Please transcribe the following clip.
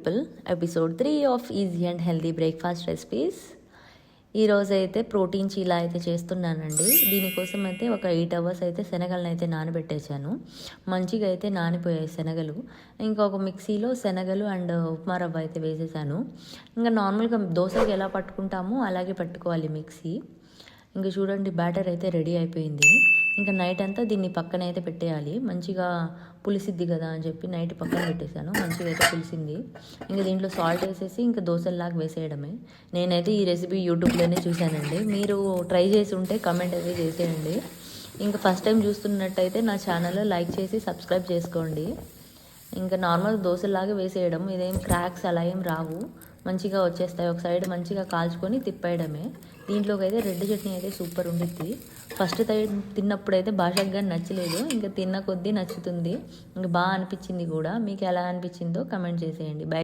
People episode three of easy and healthy breakfast recipes ఈరోజు అయితే protein చీలా అయితే చేస్తున్నానండి. దీనికోసం అయితే ఒక ఎయిట్ అవర్స్ అయితే శనగలను అయితే నానబెట్టేశాను. మంచిగా అయితే నానిపోయాయి శనగలు. ఇంకా ఒక మిక్సీలో శనగలు అండ్ ఉప్మా రవ్వ అయితే వేసేసాను. ఇంకా నార్మల్గా దోశకి ఎలా పట్టుకుంటామో అలాగే పట్టుకోవాలి మిక్సీ. ఇంకా చూడండి బ్యాటర్ అయితే రెడీ అయిపోయింది. ఇంకా నైట్ అంతా దీన్ని పక్కన అయితే పెట్టేయాలి. మంచిగా పులిసిద్ది కదా అని చెప్పి నైట్ పక్కన పెట్టేశాను. మంచిగా అయితే పులిసింది. ఇంకా దీంట్లో సాల్ట్ వేసేసి ఇంకా దోశల్లాగా వేసేయడమే. నేనైతే ఈ రెసిపీ యూట్యూబ్లోనే చూశానండి. మీరు ట్రై చేసి ఉంటే కమెంట్ అయితే చేసేయండి. ఇంకా ఫస్ట్ టైం చూస్తున్నట్టయితే నా ఛానల్లో లైక్ చేసి సబ్స్క్రైబ్ చేసుకోండి. ఇంకా నార్మల్ దోశలాగా వేసేయడం ఇదేం క్రాక్స్ అలా ఏం రావు. మంచిగా వచ్చేస్తాయి. ఒక సైడ్ మంచిగా కాల్చుకొని తిప్పేయడమే. దీంట్లోకి అయితే రెడ్ చట్నీ అయితే సూపర్ ఉండిద్ది. ఫస్ట్ టైం తిన్నప్పుడు అయితే భాషకు నచ్చలేదు. ఇంకా తిన్న కొద్దీ నచ్చుతుంది. ఇంకా బాగా అనిపించింది కూడా. మీకు ఎలా అనిపించిందో కమెంట్ చేసేయండి. బై